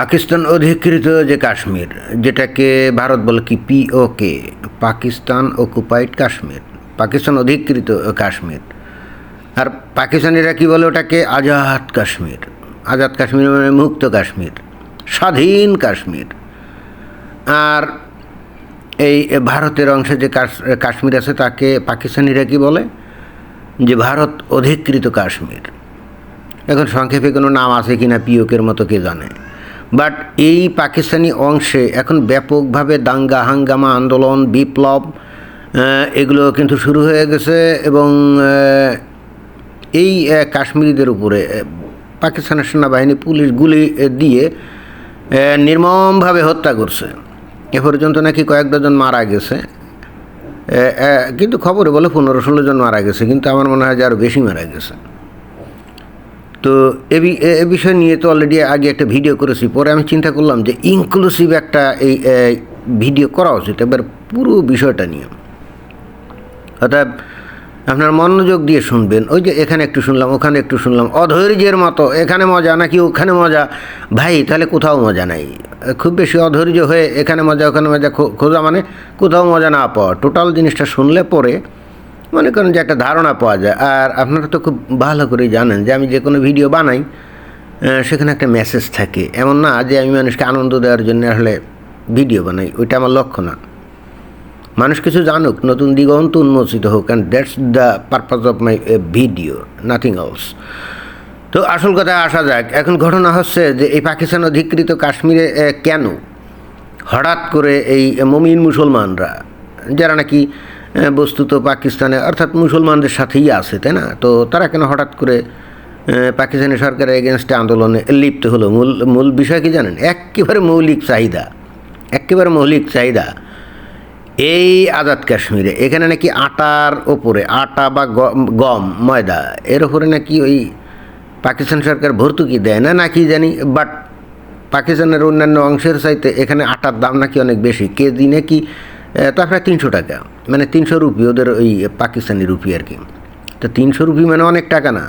পাকিস্তান অধিকৃত যে কাশ্মীর, যেটাকে ভারত বলে কি পিওকে পাকিস্তান অকুপাইড কাশ্মীর, পাকিস্তান অধিকৃত কাশ্মীর। আর পাকিস্তানিরা কি বলে ওটাকে? আজাদ কাশ্মীর। আজাদ কাশ্মীর মানে মুক্ত কাশ্মীর, স্বাধীন কাশ্মীর। আর এই ভারতের অংশে যে কাশ- কাশ্মীর আছে, তাকে পাকিস্তানিরা কি বলে? যে ভারত অধিকৃত কাশ্মীর। এখন সংক্ষেপে কোনো নাম আছে কি না পিওকের মতো কে জানে? বাট এই পাকিস্তানি অংশে এখন ব্যাপকভাবে দাঙ্গা, হাঙ্গামা আন্দোলন, বিপ্লব এগুলো কিন্তু শুরু হয়ে গেছে এবং এই কাশ্মীরিদের উপরে পাকিস্তানের সেনাবাহিনী পুলিশ গুলি দিয়ে নির্মমভাবে হত্যা করছে। এ পর্যন্ত নাকি কয়েক ডজন মারা গেছে। কিন্তু খবরে বলে পনেরো ষোলো জন মারা গেছে, কিন্তু আমার মনে হয় যে আরও বেশি মারা গেছে। তো এ বিষয় নিয়ে তো অলরেডি আগে একটা ভিডিও করেছি। পরে আমি চিন্তা করলাম যে ইনক্লুসিভ একটা এই ভিডিও করা উচিত। এবার পুরো বিষয়টা নিয়ে। অর্থাৎ আপনার মনোযোগ দিয়ে শুনবেন। ওই যে এখানে একটু শুনলাম, ওখানে একটু শুনলাম। অধৈর্যের মতো, এখানে মজা নাকি ওখানে মজা? ভাই, তাহলে কোথাও মজা নাই। খুব বেশি অধৈর্য হয়ে এখানে মজা, ওখানে মজা খোঁজা মানে কোথাও মজা না পাওয়া। টোটাল জিনিসটা শুনলে পরে মনে করেন যে একটা ধারণা পাওয়া যায়। আর আপনারা তো খুব ভালো করে জানেন যে আমি যে কোনো ভিডিও বানাই সেখানে একটা মেসেজ থাকে। এমন না যে আমি মানুষকে আনন্দ দেওয়ার জন্য আসলে ভিডিও বানাই, ওইটা আমার লক্ষ্য না। মানুষ কিছু জানুক, নতুন দিগন্ত উন্মোচিত হোক and that's the purpose of my video nothing else তো আসল কথায় আসা যাক, এখন ঘটনা হচ্ছে যে এই পাকিস্তান অধিকৃত কাশ্মীরে কেন? হঠাৎ করে এই মমিন মুসলমানরা, যারা নাকি বস্তুত পাকিস্তানে, অর্থাৎ মুসলমানদের সাথেই আছে, তাই না? তো তারা কেন হঠাৎ করে পাকিস্তানি সরকারের এগেনস্টে আন্দোলনে লিপ্ত হলো? মূল মূল বিষয় কি জানেন? একেবারে মৌলিক চাহিদা, একেবারে মৌলিক চাহিদা। এই আজাদ কাশ্মীরে, এখানে নাকি আটার ওপরে, আটা বা গম, ময়দা, এর ওপরে নাকি ওই পাকিস্তান সরকার ভর্তুকি দেয় না নাকি জানি? বাট পাকিস্তানের অন্যান্য অংশের চাইতে এখানে আটার দাম নাকি অনেক বেশি। কেজি নাকি তা প্রায় তিনশো টাকা। মানে তিনশো রুপি, ওদের ওই পাকিস্তানি রুপি আর কি। তো তিনশো রুপি মানে অনেক টাকা না।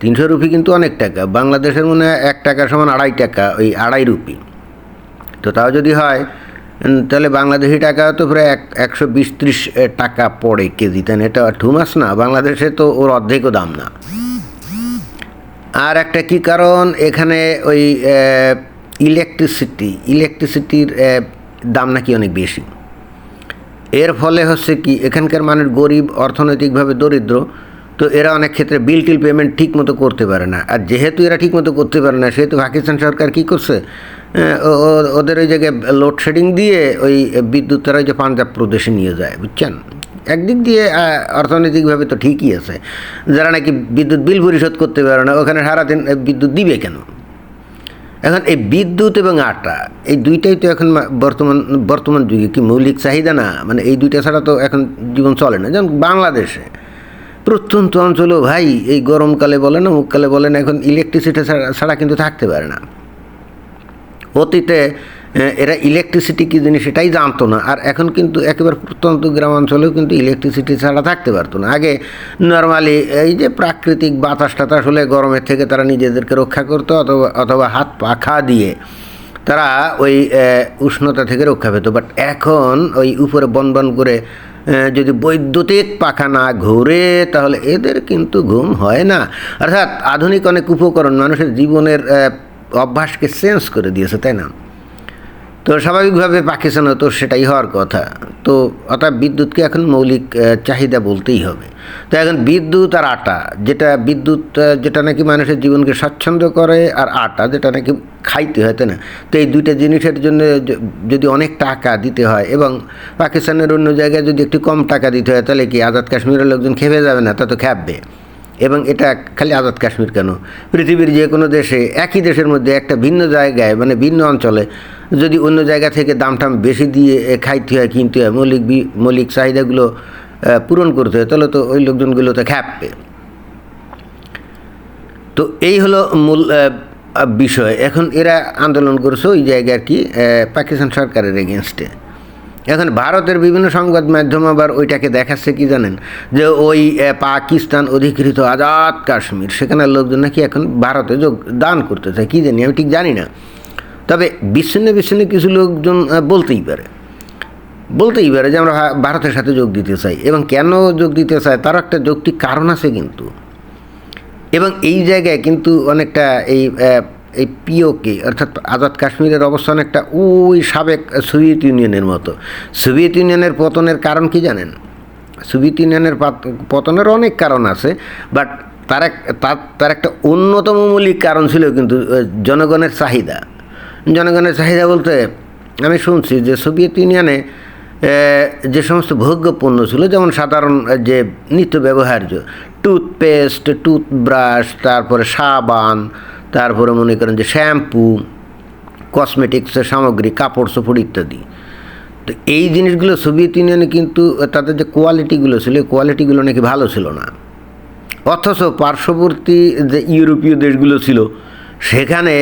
তিনশো রুপি কিন্তু অনেক টাকা। বাংলাদেশের মনে হয় এক টাকা সমান আড়াই টাকা, ওই আড়াই রুপি। তো তাও যদি হয় তাহলে বাংলাদেশি টাকা তো প্রায় এক, একশো বিশ ত্রিশ টাকা পড়ে কেজি। তাই? এটা ঠুমাস না, বাংলাদেশে তো ওর অর্ধেকও দাম না। আর একটা কি কারণ? এখানে ওই ইলেকট্রিসিটি ইলেকট্রিসিটির দাম নাকি অনেক বেশি। এর ফলে হচ্ছে কি, এখানকার মানুষ গরিব, অর্থনৈতিকভাবে দরিদ্র, তো এরা অনেক ক্ষেত্রে বিল টিল পেমেন্ট ঠিক মতো করতে পারে না। আর যেহেতু এরা ঠিক মতো করতে পারে না, সেহেতু পাকিস্তান সরকার কী করছে? ওদের ওই জায়গায় লোডশেডিং দিয়ে ওই বিদ্যুৎ তারা ওই যে পাঞ্জাব প্রদেশে নিয়ে যায়, বুঝছেন? একদিক দিয়ে অর্থনৈতিকভাবে তো ঠিকই আছে। যারা নাকি বিদ্যুৎ বিল পরিশোধ করতে পারে না, ওখানে সারাদিন বিদ্যুৎ দিবে কেন? এখন এই বিদ্যুৎ এবং আটা, এই দুইটাই তো এখন বর্তমান বর্তমান যুগে কি মৌলিক চাহিদা না? মানে এই দুইটা ছাড়া তো এখন জীবন চলে না। যেমন বাংলাদেশে, প্রত্যন্ত অঞ্চলেও ভাই এই গরমকালে বলেন মুখকালে বলেন, এখন ইলেকট্রিসিটি ছাড়া ছাড়া কিন্তু থাকতে পারে না। অতীতে এরা ইলেকট্রিসিটি কী জিনিস সেটাই জানতো না। আর এখন কিন্তু একেবারে প্রত্যন্ত গ্রামাঞ্চলেও কিন্তু ইলেকট্রিসিটি ছাড়া থাকতে পারতো না। আগে নর্মালি এই যে প্রাকৃতিক বাতাস টাতাস হলে গরমের থেকে তারা নিজেদেরকে রক্ষা করতো, অথবা অথবা হাত পাখা দিয়ে তারা ওই উষ্ণতা থেকে রক্ষা পেত। বাট এখন ওই উপরে বন বন করে যদি বৈদ্যুতিক পাখা না ঘুরে, তাহলে এদের কিন্তু ঘুম হয় না। অর্থাৎ আধুনিক অনেক উপকরণ মানুষের জীবনের অভ্যাসকে চেঞ্জ করে দিয়েছে, তাই না? তো স্বাভাবিকভাবে পাকিস্তানে তো সেটাই হওয়ার কথা। তো অর্থাৎ বিদ্যুৎকে এখন মৌলিক চাহিদা বলতেই হবে। তো এখন বিদ্যুৎ আর আটা, যেটা বিদ্যুৎ যেটা নাকি মানুষের জীবনকে স্বাচ্ছন্দ্য করে, আর আটা, যেটা নাকি খাইতে হয়, তাই না? তো এই দুইটা জিনিসের জন্য যদি অনেক টাকা দিতে হয় এবং পাকিস্তানের অন্য জায়গায় যদি একটু কম টাকা দিতে হয়, তাহলে কি আজাদ কাশ্মীরের লোকজন খেপে যাবে না? তা তো খেপবে। এবং এটা খালি আজাদ কাশ্মীর কেন? পৃথিবীর যে কোনো দেশে একই দেশের মধ্যে একটা ভিন্ন জায়গায় মানে ভিন্ন অঞ্চলে যদি অন্য জায়গা থেকে দাম টাম বেশি দিয়ে খাইতে হয়, কিনতে হয়, মৌলিক মৌলিক চাহিদাগুলো পূরণ করতে হয়, তাহলে তো ওই লোকজনগুলো তো খ্যাপবে তো এই হলো মূল বিষয়। এখন এরা আন্দোলন করছে ওই জায়গায় কি পাকিস্তান সরকারের এগেনস্টে এখন ভারতের বিভিন্ন সংবাদ মাধ্যম আবার ওইটাকে দেখাচ্ছে কি জানেন? যে ওই পাকিস্তান অধিকৃত আজাদ কাশ্মীর সেখানে লোকজন নাকি এখন ভারতে যোগ, দান করতে চায়। কী জানি, আমি ঠিক জানি না। তবে বিচ্ছিন্ন বিচ্ছিন্ন কিছু লোকজন বলতেই পারে। বলতেই পারে যে আমরা ভারতের সাথে যোগ দিতে চাই। এবং কেন যোগ দিতে চাই তার একটা যৌক্তিক কারণ আছে কিন্তু। এবং এই জায়গায় কিন্তু অনেকটা এই এই পিওকে, অর্থাৎ আজাদ কাশ্মীরের অবস্থান একটা ওই সাবেক সোভিয়েত ইউনিয়নের মতো। সোভিয়েত ইউনিয়নের পতনের কারণ কি জানেন? সোভিয়েত ইউনিয়নের পতনের অনেক কারণ আছে, বাট তার এক, তার একটা অন্যতম মৌলিক কারণ ছিল কিন্তু জনগণের চাহিদা। জনগণের চাহিদা বলতে আমি শুনছি যে সোভিয়েত ইউনিয়নে যে সমস্ত ভোগ্য পণ্য ছিল, যেমন সাধারণ যে নিত্য ব্যবহার্য, টুথপেস্ট, টুথব্রাশ, তারপরে সাবান, তারপরে মনে করেন যে শ্যাম্পু কসমেটিক্সের সামগ্রী, কাপড় চোপড় ইত্যাদি। তো এই জিনিসগুলো সোভিয়েত ইউনিয়নে কিন্তু তাদের যে কোয়ালিটিগুলো ছিল কোয়ালিটিগুলো নাকি ভালো ছিল না। অথচ পার্শ্ববর্তী যে ইউরোপীয় দেশগুলো ছিল, সেখানে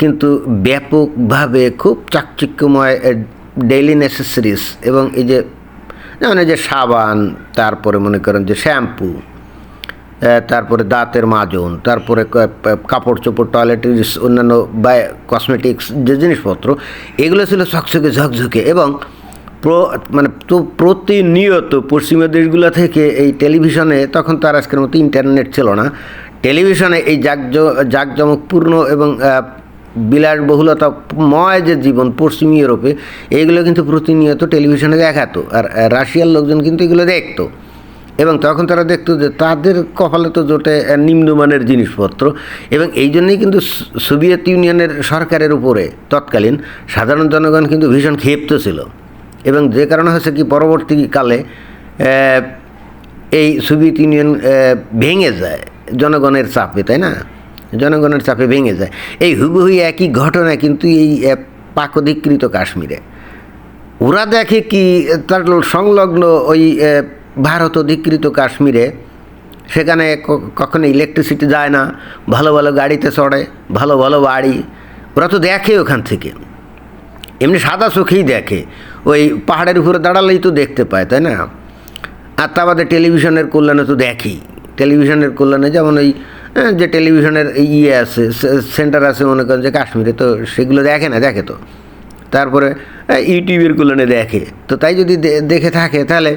কিন্তু ব্যাপকভাবে খুব চাকচিক্যময় ডেইলি নেসেসারিস এবং এই যে, যেমন এই যে সাবান, তারপরে মনে করেন যে শ্যাম্পু তারপরে দাঁতের মাজন, তারপরে কাপড় চোপড় টয়লেট্রিস অন্যান্য বা কসমেটিক্স যে জিনিসপত্র, এগুলো ছিল ঝকঝকে ঝকঝকে এবং মানে তো প্রতিনিয়ত পশ্চিমা দেশগুলো থেকে এই টেলিভিশনে তখন তার আজকের মতো ইন্টারনেট ছিল না। টেলিভিশনে এই জাকজ, জাকজমকপূর্ণ এবং বিলাসবহুলতাময় যে জীবন পশ্চিম ইউরোপে, এইগুলো কিন্তু প্রতিনিয়ত টেলিভিশনে দেখাতো। আর রাশিয়ার লোকজন কিন্তু এগুলো দেখতো। এবং তখন তারা দেখতো যে তাদের কপালে তো জোটে নিম্নমানের জিনিসপত্র। এবং এই জন্যই কিন্তু সোভিয়েত ইউনিয়নের সরকারের উপরে তৎকালীন সাধারণ জনগণ কিন্তু ভীষণ ক্ষিপ্ত ছিল। এবং যে কারণে হচ্ছে কি, পরবর্তীকালে এই সোভিয়েত ইউনিয়ন ভেঙে যায়। জনগণের চাপে তাই না? জনগণের চাপে ভেঙে যায়। এই হুবহু একই ঘটনা কিন্তু এই আহ, পাক অধিকৃত কাশ্মীরে। ওরা দেখে কি তার সংলগ্ন ওই ভারত অধিকৃত কাশ্মীরে সেখানে কখনো ইলেকট্রিসিটি যায় না ভালো ভালো গাড়িতে চড়ে ভালো ভালো বাড়ি। ওরা তো দেখে ওখান থেকে। এমনি সাদা চোখেই দেখে। ওই পাহাড়ের উপরে দাঁড়ালেই তো দেখতে পায় তাই না? আর তা বাদে টেলিভিশনের কল্যাণে তো দেখি টেলিভিশনের কল্যাণে যেমন ওই যে টেলিভিশনের ইয়ে আছে সেন্টার আছে মনে করেন যে কাশ্মীরে তো সেগুলো দেখে না দেখে তো। তারপরে আহ, ইউটিউবের কল্যাণে দেখে। তো তাই যদি দেখে থাকে তাহলে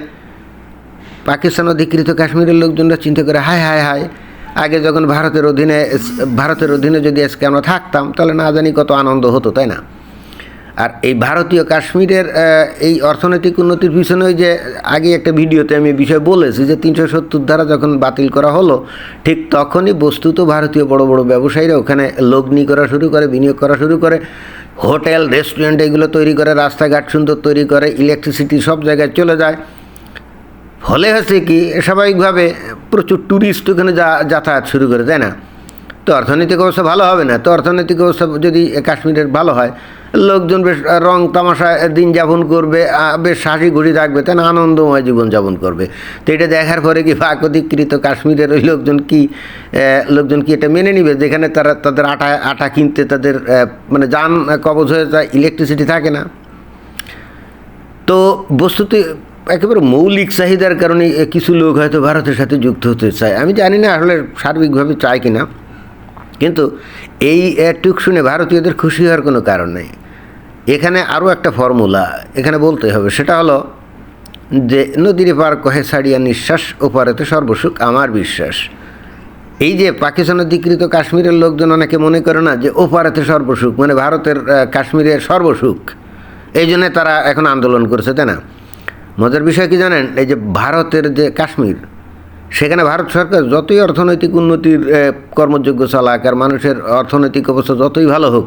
পাকিস্তান অধিকৃত কাশ্মীরের লোকজনরা চিন্তা করে হায় হায় হায় আগে যখন ভারতের অধীনে ভারতের অধীনে যদি আজকে আমরা থাকতাম তাহলে না জানি কত আনন্দ হতো তাই না? আর এই ভারতীয় কাশ্মীরের এই অর্থনৈতিক উন্নতির পিছনে যে আগে একটা ভিডিওতে আমি বিষয় বলেছি যে তিনশো সত্তর ধারা যখন বাতিল করা হলো, ঠিক তখনই বস্তুত ভারতীয় বড় বড় ব্যবসায়ীরা ওখানে লগ্নি করা শুরু করে, বিনিয়োগ করা শুরু করে, হোটেল, রেস্টুরেন্ট এগুলো তৈরি করে, রাস্তাঘাট সুন্দর তৈরি করে ইলেকট্রিসিটি সব জায়গায় চলে যায়। ফলে হচ্ছে কি, স্বাভাবিকভাবে প্রচুর ট্যুরিস্ট ওখানে যা, যাতায়াত শুরু করে, তাই না? তো অর্থনৈতিক অবস্থা ভালো হবে না, তো অর্থনৈতিক অবস্থা যদি কাশ্মীরের ভালো হয় লোকজন বেশ রং তামাশা দিন যাপন করবে বেশ হাসি ঘুরি থাকবে, তাই না? আনন্দময় জীবন যাপন করবে। তো এটা দেখার পরে কি পাক অধিকৃত কাশ্মীরের ওই লোকজন কি লোকজন কি এটা মেনে নিবে? যেখানে তারা তাদের আটা আটা কিনতে তাদের মানে যান কবজ হয়ে যায় ইলেকট্রিসিটি থাকে না। তো বস্তুতে একেবারে মৌলিক চাহিদার কারণে কিছু লোক হয়তো ভারতের সাথে যুক্ত হতে চায়। আমি জানি না আসলে সার্বিকভাবে চায় কিনা। কিন্তু এই টুক শুনে ভারতীয়দের খুশি হওয়ার কোনো কারণ নেই। এখানে আরও একটা ফর্মুলা এখানে বলতে হবে, সেটা হলো যে নদীর পার কহে ছাড়িয়া নিঃশ্বাস ওপারেতে সর্বসুখ আমার বিশ্বাস। এই যে পাকিস্তান অধিকৃত কাশ্মীরের লোকজন অনেকে মনে করে না যে ওপারেতে সর্বসুখ মানে ভারতের কাশ্মীরের সর্বসুখ। এই জন্যে তারা এখন আন্দোলন করছে, তাই না? মজার বিষয় কি জানেন? এই যে ভারতের যে কাশ্মীর সেখানে ভারত সরকার যতই অর্থনৈতিক উন্নতির কর্মযোগ্য চালাক আর মানুষের অর্থনৈতিক অবস্থা যতই ভালো হোক,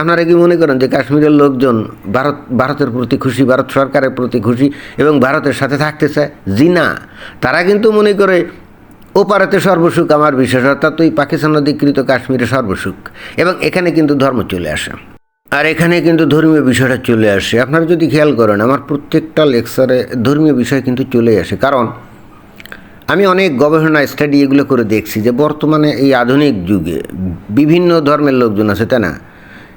আপনারা কি মনে করেন যে কাশ্মীরের লোকজন ভারত, ভারতের প্রতি খুশি, ভারত সরকারের প্রতি খুশি এবং ভারতের সাথে থাকতে চায়? জি না। তারা কিন্তু মনে করে ওপারেতে সর্বসুখ আমার বিশ্বাস, অর্থাৎ ওই পাকিস্তান অধিকৃত কাশ্মীরে সর্বসুখ এবং এখানে কিন্তু ধর্ম চলে আসে। আর এখানে কিন্তু ধর্মীয় বিষয়টা চলে আসে। আপনারা যদি খেয়াল করেন, আমার প্রত্যেকটা লেকচারে ধর্মীয় বিষয় কিন্তু চলে আসে। কারণ আমি অনেক গবেষণা স্টাডি এগুলো করে দেখছি যে বর্তমানে এই আধুনিক যুগে বিভিন্ন ধর্মের লোকজন আছে, তাই না?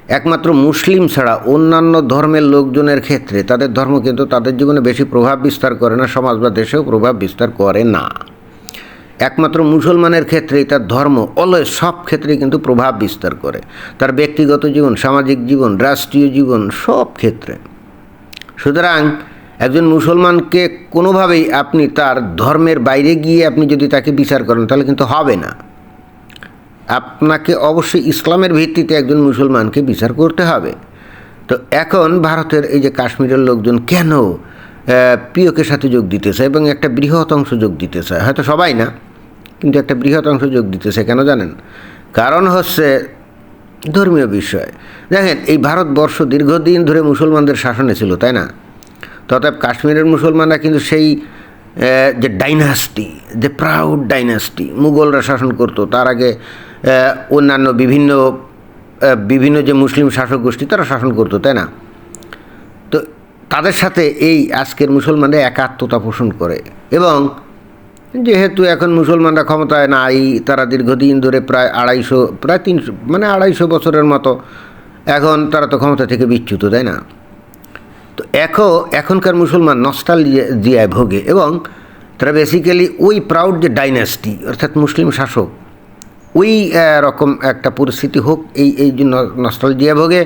একমাত্র মুসলিম ছাড়া অন্যান্য ধর্মের লোকজনের ক্ষেত্রে তাদের ধর্ম কিন্তু তাদের জীবনে বেশি প্রভাব বিস্তার করে না, সমাজ বা দেশেও প্রভাব বিস্তার করে না। একমাত্র মুসলমানের ক্ষেত্রেই তার ধর্ম অলয় সব ক্ষেত্রেই কিন্তু প্রভাব বিস্তার করে। তার ব্যক্তিগত জীবন, সামাজিক জীবন, রাষ্ট্রীয় জীবন, সব ক্ষেত্রে। সুতরাং একজন মুসলমানকে কোনোভাবেই আপনি তার ধর্মের বাইরে গিয়ে আপনি যদি তাকে বিচার করেন, তাহলে কিন্তু হবে না। আপনাকে অবশ্যই ইসলামের ভিত্তিতে একজন মুসলমানকে বিচার করতে হবে। তো এখন ভারতের এই যে কাশ্মীরের লোকজন কেন পিওকের সাথে যোগ দিতে চায় এবং একটা বৃহৎ অংশ যোগ দিতে চায় হয়তো সবাই না, কিন্তু একটা বৃহৎ অংশ যোগ দিতে চায় কেন জানেন? কারণ হচ্ছে ধর্মীয় বিষয়। দেখেন, এই ভারতবর্ষ দীর্ঘদিন ধরে মুসলমানদের শাসনে ছিল, তাই না? তথাপ কাশ্মীরের মুসলমানরা কিন্তু সেই যে ডাইনাস্টি, যে প্রাউড ডাইনাস্টি মুঘলরা শাসন করতো, তার আগে অন্যান্য বিভিন্ন বিভিন্ন যে মুসলিম শাসক গোষ্ঠী, তারা শাসন করতো, তাই না? তো তাদের সাথে এই আজকের মুসলমানরা একাত্মতা পোষণ করে এবং যেহেতু এখন মুসলমানরা ক্ষমতায় নাই, তারা দীর্ঘদিন ধরে প্রায় আড়াইশো, প্রায় তিনশো মানে আড়াইশো বছরের মতো, এখন তারা তো ক্ষমতা থেকে বিচ্যুত, তাই না? তো এখন এখনকার মুসলমান নস্টাল জিয়ায় ভোগে এবং তারা বেসিক্যালি ওই প্রাউড যে ডাইনাস্টি অর্থাৎ মুসলিম শাসক, ওই রকম একটা পরিস্থিতি হোক, এই এই জন্য নস্টাল জিয়া ভোগে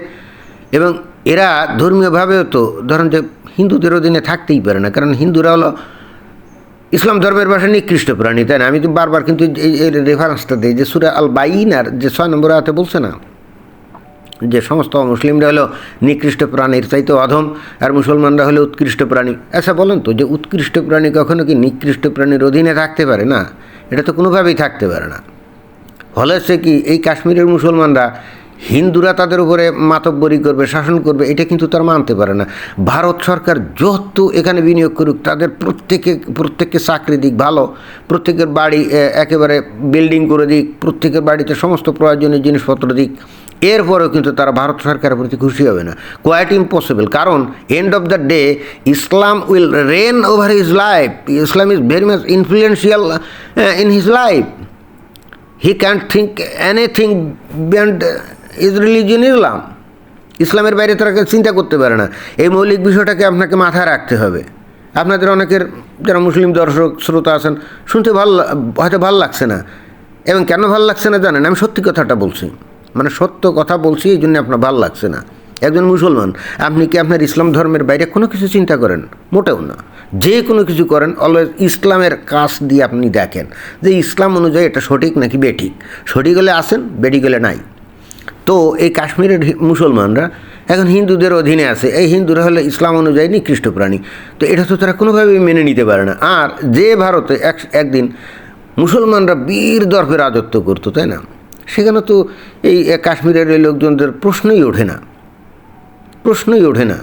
এবং এরা ধর্মীয়ভাবেও তো, ধরেন যে হিন্দুদের অধীনে থাকতেই পারে না, কারণ হিন্দুরা হলো ইসলাম ধর্মের ভাষা নিকৃষ্ট প্রাণী, তাই না? আমি তো বারবার কিন্তু এই রেফারেন্সটা দিই যে সুরা আল বাইনার যে ছয় নম্বর হাতে বলছে না? যে সমস্ত মুসলিমরা হলো নিকৃষ্ট প্রাণীর চাইতে অধম, আর মুসলমানরা হলো উৎকৃষ্ট প্রাণী। আচ্ছা বলেন তো, যে উৎকৃষ্ট প্রাণী কখনো কি নিকৃষ্ট প্রাণীর অধীনে থাকতে পারে? না, এটা তো কোনোভাবেই থাকতে পারে না। ফলে হচ্ছে কি, এই কাশ্মীরের মুসলমানরা হিন্দুরা তাদের উপরে মাতব্বরি করবে, শাসন করবে, এটা কিন্তু তারা মানতে পারে না। ভারত সরকার যত এখানে বিনিয়োগ করুক, তাদের প্রত্যেকে, প্রত্যেককে চাকরি দিক ভালো, প্রত্যেকের বাড়ি একেবারে বিল্ডিং করে দিক, প্রত্যেকের বাড়িতে সমস্ত প্রয়োজনীয় জিনিসপত্র দিক। এরপরেও কিন্তু তারা ভারত সরকারের প্রতি খুশি হবে না। কোয়াইট ইম্পসিবল কারণ end of the day Islam will reign over his life Islam is very much influential in his life he can think anything beyond is religion Islam ইসলামের বাইরে তারা চিন্তা করতে পারে না। এই মৌলিক বিষয়টাকে আপনাকে মাথায় রাখতে হবে। আপনাদের অনেকের যারা মুসলিম দর্শক, শ্রোতা আছেন, শুনতে ভালো, হয়তো ভালো লাগছে না। এবং কেন ভালো লাগছে না জানেন? আমি সত্যি কথাটা বলছি। মানে সত্য কথা বলছি, এই জন্য আপনার ভালো লাগছে না। একজন মুসলমান, আপনি কি আপনার ইসলাম ধর্মের বাইরে কোনো কিছু চিন্তা করেন? মোটেও না। যে কোনো কিছু করেন, অলওয়েজ ইসলামের কাজ দিয়ে আপনি দেখেন যে ইসলাম অনুযায়ী এটা সঠিক নাকি বেঠিক। সঠিক হলে আসেন, বেঠিক হলে নাই। তো এই কাশ্মীরের মুসলমানরা, এখন হিন্দুদের অধীনে আছে, এই হিন্দুরা হলে ইসলাম অনুযায়ী নিকৃষ্ট প্রাণী। তো এটা তো তারা কোনোভাবেই মেনে নিতে পারে না। আর যে ভারতে এক, একদিন মুসলমানরা বীর দর্পে রাজত্ব করতো, তাই না? সেখানে তো এই কাশ্মীরের এই লোকজনদের প্রশ্নই ওঠে না। প্রশ্নই ওঠে না।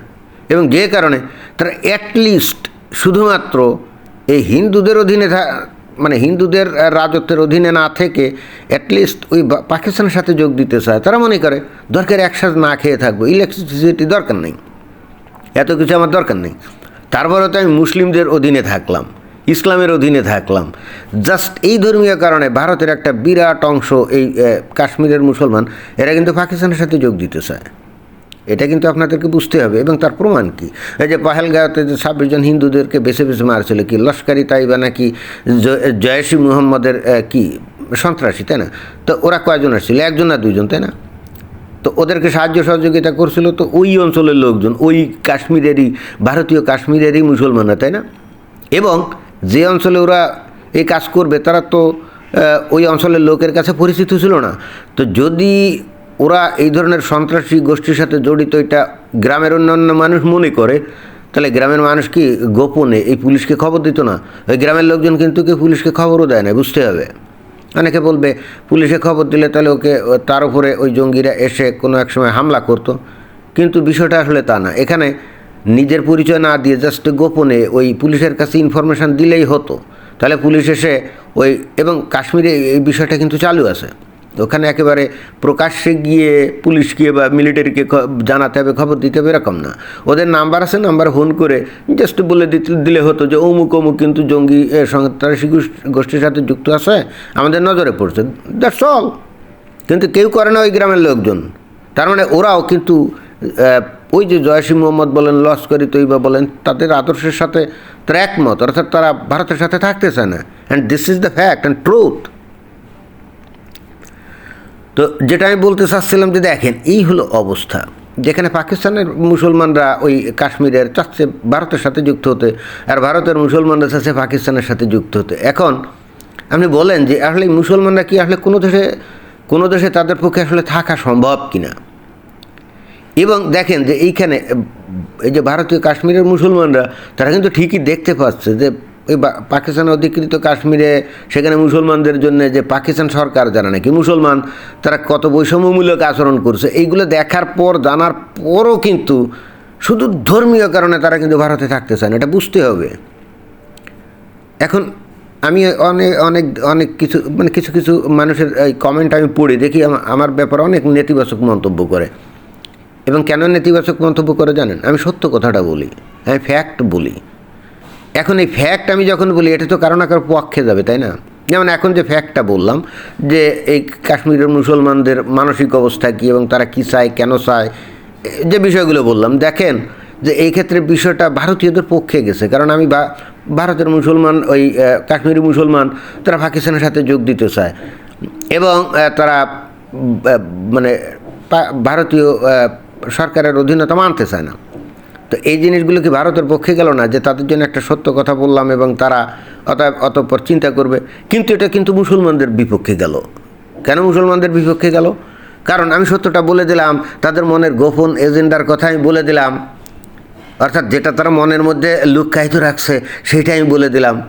এবং যে কারণে তারা অ্যাটলিস্ট শুধুমাত্র এই হিন্দুদের অধীনে মানে হিন্দুদের রাজত্বের অধীনে না থেকে অ্যাটলিস্ট ওই পাকিস্তানের সাথে যোগ দিতে চায়। তারা মনে করে, দরকার একসাথে না খেয়ে থাকব ইলেকট্রিসিটি দরকার নেই। এত কিছু আমার দরকার নেই। তারপরে তো আমি মুসলিমদের অধীনে থাকলাম। ইসলামের অধীনে থাকলাম। জাস্ট এই ধর্মীয় কারণে ভারতের একটা বিরাট অংশ এই কাশ্মীরের মুসলমান, এরা কিন্তু পাকিস্তানের সাথে যোগ দিতে চায় এটা কিন্তু আপনাদেরকে বুঝতে হবে। এবং তার প্রমাণ কি? এই যে পাহেলগাঁওতে যে ছাব্বিশ জন হিন্দুদেরকে বেছে বেছে মারছিল কি? লস্করি তাইবা নাকি জয়সী মুহম্মদের কি? সন্ত্রাসী, তাই না? তো ওরা কয়জন আসছিল? একজন না দুইজন, তাই না? তো ওদেরকে সাহায্য সহযোগিতা করছিল তো ওই অঞ্চলের লোকজন, ওই কাশ্মীরেরই, ভারতীয় কাশ্মীরেরই মুসলমানরা, তাই না? এবং যে অঞ্চলে ওরা এই কাজ করবে, তারা তো ওই অঞ্চলের লোকের কাছে পরিচিত ছিল না। তো যদি ওরা এই ধরনের সন্ত্রাসী গোষ্ঠীর সাথে জড়িত, এটা গ্রামের অন্যান্য মানুষ মনে করে, তাহলে গ্রামের মানুষ কি গোপনে এই পুলিশকে খবর দিত না? ওই গ্রামের লোকজন কিন্তু কেউ পুলিশকে খবরও দেয় না, বুঝতে হবে। অনেকে বলবে, পুলিশে খবর দিলে তাহলে ওকে, তার উপরে ওই জঙ্গিরা এসে কোনো এক সময় হামলা করতো। কিন্তু বিষয়টা আসলে তা না। এখানে নিজের পরিচয় না দিয়ে জাস্ট গোপনে ওই পুলিশের কাছে ইনফরমেশান দিলেই হতো। তাহলে পুলিশ এসে ওই, এবং কাশ্মীরে এই বিষয়টা কিন্তু চালু আছে। ওখানে একেবারে প্রকাশ্যে গিয়ে পুলিশকে বা মিলিটারিকে জানাতে হবে, খবর দিতে হবে, এরকম না। ওদের নাম্বার আছে নাম্বার ফোন করে জাস্ট বলে দিতে, দিলে হতো যে অমুক অমুক কিন্তু জঙ্গি সন্ত্রাসী গোষ্ঠী- গোষ্ঠীর সাথে যুক্ত আছে, আমাদের নজরে পড়ছে। দ্যাটস অল কিন্তু কেউ করে না ওই গ্রামের লোকজন। তার মানে ওরাও কিন্তু ওই যে জয়সী মোহাম্মদ বলেন লস্করি তৈবা বলেন, তাদের আদর্শের সাথে তারা একমত, অর্থাৎ তারা ভারতের সাথে থাকতে চায় না। And this is the fact and truth তো যেটা আমি বলতে চাচ্ছিলাম যে দেখেন, এই হলো অবস্থা। যেখানে পাকিস্তানের মুসলমানরা ওই কাশ্মীরের চাচ্ছে, ভারতের সাথে যুক্ত হতে, আর ভারতের মুসলমানরা চাচ্ছে পাকিস্তানের সাথে যুক্ত হতে। এখন আপনি বলেন যে আসলে মুসলমানরা কি আসলে কোনো দেশে কোনো দেশে তাদের পক্ষে আসলে থাকা সম্ভব কিনা? এবং দেখেন যে এইখানে, এই যে ভারতীয় কাশ্মীরের মুসলমানরা, তারা কিন্তু ঠিকই দেখতে পাচ্ছে যে ওই পাকিস্তানের অধিকৃত কাশ্মীরে, সেখানে মুসলমানদের জন্য যে পাকিস্তান সরকার যারা নাকি মুসলমান, তারা কত বৈষম্যমূলক আচরণ করছে। এইগুলো দেখার পর, জানার পরও কিন্তু শুধু ধর্মীয় কারণে তারা কিন্তু ভারতে থাকতে চায় না, এটা বুঝতে হবে। এখন আমি অনেক অনেক অনেক কিছু মানে কিছু কিছু মানুষের এই কমেন্ট আমি পড়ি, দেখি আমার ব্যাপারে অনেক নেতিবাচক মন্তব্য করে। এবং কেন নেতিবাচক মন্তব্য করে জানেন? আমি সত্য কথাটা বলি, আমি ফ্যাক্ট বলি। এখন এই ফ্যাক্ট আমি যখন বলি, এটা তো কারও না কারও পক্ষে যাবে, তাই না? যেমন এখন যে ফ্যাক্টটা বললাম, যে এই কাশ্মীরের মুসলমানদের মানসিক অবস্থা কী এবং তারা কী চায়, কেন চায়, যে বিষয়গুলো বললাম, দেখেন যে এই ক্ষেত্রে বিষয়টা ভারতীয়দের পক্ষে গেছে। কারণ আমি বা- ভারতের মুসলমান, ওই কাশ্মীরি মুসলমান, তারা পাকিস্তানের সাথে যোগ দিতে চায় এবং তারা মানে ভারতীয় সরকারের অধীনতা মানতে চায় না। তো এই জিনিসগুলো কি ভারতের পক্ষে গেল না যে তাদের জন্য একটা সত্য কথা বললাম এবং তারা অত অতঃপর চিন্তা করবে? কিন্তু এটা কিন্তু মুসলমানদের বিপক্ষে গেল। কেন মুসলমানদের বিপক্ষে গেল? কারণ আমি সত্যটা বলে দিলাম, তাদের মনের গোপন এজেন্ডার কথা আমি বলে দিলাম। অর্থাৎ যেটা তারা মনের মধ্যে লুকায়িত রাখছে সেটা আমি বলে দিলাম।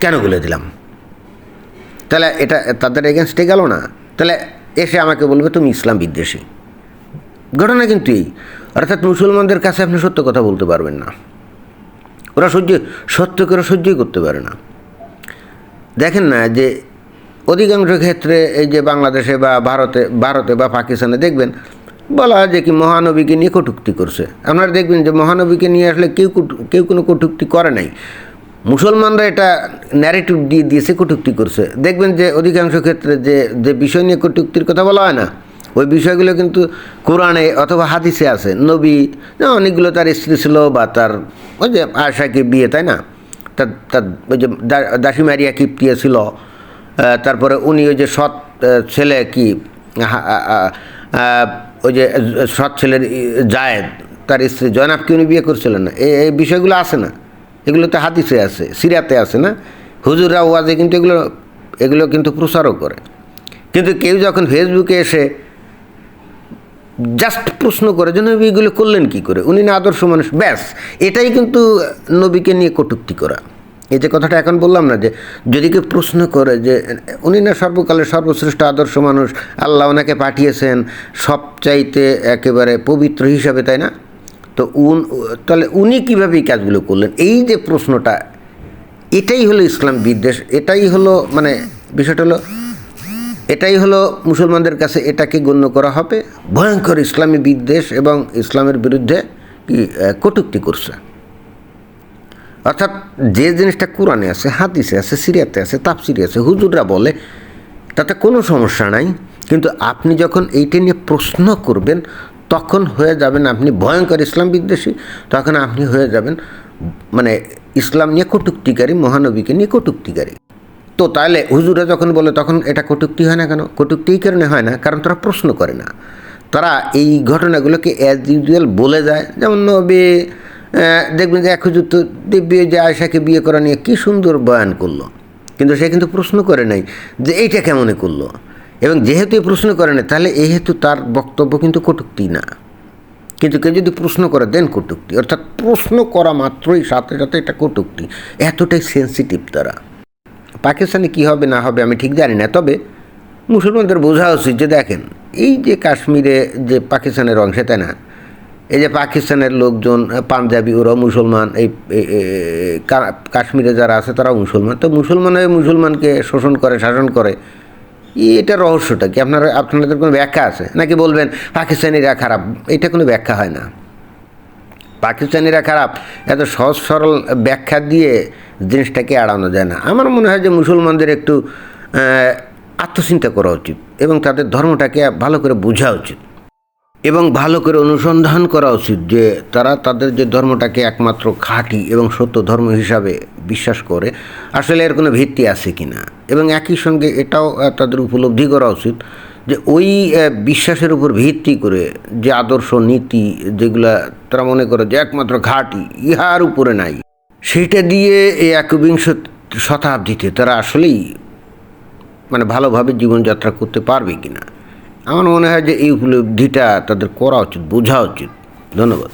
কেন বলে দিলাম? তাহলে এটা তাদের এগেনস্টে গেল না। তাহলে এসে আমাকে বলবে, তুমি ইসলাম বিদ্বেষী। ঘটনা কিন্তু এই। অর্থাৎ মুসলমানদের কাছে আপনি সত্য কথা বলতে পারবেন না। ওরা সহ্য সত্য করে সহ্যই করতে পারে না। দেখেন না, যে অধিকাংশ ক্ষেত্রে এই যে বাংলাদেশে বা ভারতে ভারতে বা পাকিস্তানে দেখবেন, বলা হয় যে কি মহানবীকে নিয়ে কটুক্তি করছে। আপনারা দেখবেন যে মহানবীকে নিয়ে আসলে কেউ কেউ কোনো কটুক্তি করে নাই। মুসলমানরা এটা ন্যারেটিভ দিয়ে দিয়েছে, কটুক্তি করছে। দেখবেন যে অধিকাংশ ক্ষেত্রে যে যে বিষয় নিয়ে কটুক্তির কথা বলা হয় না ওই বিষয়গুলো কিন্তু কোরআনে অথবা হাদিসে আছে। নবী অনেকগুলো তার স্ত্রী ছিল বা তার ওই যে আশাকে বিয়ে, তাই না? তার তার ওই যে দাসী মারিয়া কিপ্তিয়া ছিল। তারপরে উনি ওই যে সৎ ছেলে কি ওই যে সৎ ছেলের জায়েদ, তার স্ত্রী জয়নাবকে উনি বিয়ে করছিলেন না। এই বিষয়গুলো আছে না? এগুলো তো হাদিসে আছে, সিরিয়াতে আছে না? হুজুরা ওয়াজে কিন্তু এগুলো এগুলো কিন্তু প্রচারও করে। কিন্তু কেউ যখন ফেসবুকে এসে জাস্ট প্রশ্ন করে যে, নবী এগুলো করলেন কি করে? উনি না আদর্শ মানুষ। ব্যাস, এটাই কিন্তু নবীকে নিয়ে কটূক্তি করা। এই যে কথাটা এখন বললাম না যে, যদি কেউ প্রশ্ন করে যে, উনি না সর্বকালের সর্বশ্রেষ্ঠ আদর্শ মানুষ, আল্লাহ ওনাকে পাঠিয়েছেন সবচাইতে একেবারে পবিত্র হিসাবে, তাই না? তো উন, তাহলে উনি কীভাবে এই কাজগুলো করলেন? এই যে প্রশ্নটা, এটাই হলো ইসলাম বিদ্বেষ, এটাই হলো মানে বিষয়টা হলো এটাই হলো মুসলমানদের কাছে এটাকে গণ্য করা হবে। ভয়ঙ্কর ইসলামী বিদ্বেষ এবং ইসলামের বিরুদ্ধে কি কটূক্তি করছে। অর্থাৎ যে জিনিসটা কোরআনে আছে, হাদিসে আছে, সিরিয়াতে আছে তাপসিরি আছে, হুজুররা বলে, তাতে কোনো সমস্যা নাই। কিন্তু আপনি যখন এইটা নিয়ে প্রশ্ন করবেন, তখন হয়ে যাবেন আপনি ভয়ঙ্কর ইসলাম বিদ্বেষী, তখন আপনি হয়ে যাবেন মানে ইসলাম নিয়ে কটুক্তিকারী, মহানবীকে নিয়ে কটুক্তিকারী। তো তাহলে হুজুরা যখন বলে, তখন এটা কটুক্তি হয় না কেন? কটুক্তি এই কারণে হয় না, কারণ তারা প্রশ্ন করে না। তারা এই ঘটনাগুলোকে অ্যাজ ইউজুয়াল বলে যায়। যেমন নবী দেখবেন যে এক হুজুর তো দিব্যি যে আয়সাকে বিয়ে করা নিয়ে কী সুন্দর বয়ান করল। কিন্তু সে কিন্তু প্রশ্ন করে নাই যে এইটা কেমনে করল? এবং যেহেতু এ প্রশ্ন করে না তাহলে এই হেতু তার বক্তব্য কিন্তু কটুক্তি না। কিন্তু কেউ যদি প্রশ্ন করে দেন কটুক্তি। অর্থাৎ প্রশ্ন করা মাত্রই সাথে সাথে এটা কটুক্তি। এতটাই সেন্সিটিভ তারা। পাকিস্তানে কী হবে, না হবে, আমি ঠিক জানি না। তবে মুসলমানদের বোঝা উচিত যে দেখেন, এই যে কাশ্মীরে যে পাকিস্তানের অংশে, তাই না? এই যে পাকিস্তানের লোকজন, পাঞ্জাবি ওরা মুসলমান, এই কাশ্মীরে যারা আছে, তারাও মুসলমান। তো মুসলমান হয়ে মুসলমানকে শোষণ করে, শাসন করে এটা রহস্যটা কি? আপনারা, আপনাদের কোনো ব্যাখ্যা আছে? নাকি বলবেন, পাকিস্তানিরা খারাপ এটা কোনো ব্যাখ্যা হয় না। পাকিস্তানিরা খারাপ, এত সহজ সরল ব্যাখ্যা দিয়ে জিনিসটাকে এড়ানো যায় না। আমার মনে হয় যে মুসলমানদের একটু আত্মচিন্তা করা উচিত এবং তাদের ধর্মটাকে ভালো করে বোঝা উচিত এবং ভালো করে অনুসন্ধান করা উচিত যে তারা তাদের যে ধর্মটাকে একমাত্র খাঁটি এবং সত্য ধর্ম হিসাবে বিশ্বাস করে, আসলে এর কোনো ভিত্তি আছে কি না এবং একই সঙ্গে এটাও তাদের উপলব্ধি করা উচিত যে ওই বিশ্বাসের উপর ভিত্তি করে যে আদর্শ নীতি যেগুলা তারা মনে করে যে একমাত্র ঘাটি, ইহার উপরে নাই। সেইটা দিয়ে এই একবিংশ শতাব্দীতে তারা আসলেই মানে ভালোভাবে জীবনযাত্রা করতে পারবে কিনা? আমার মনে হয় যে এই উপলব্ধিটা তাদের করা উচিত, বোঝা উচিত। ধন্যবাদ।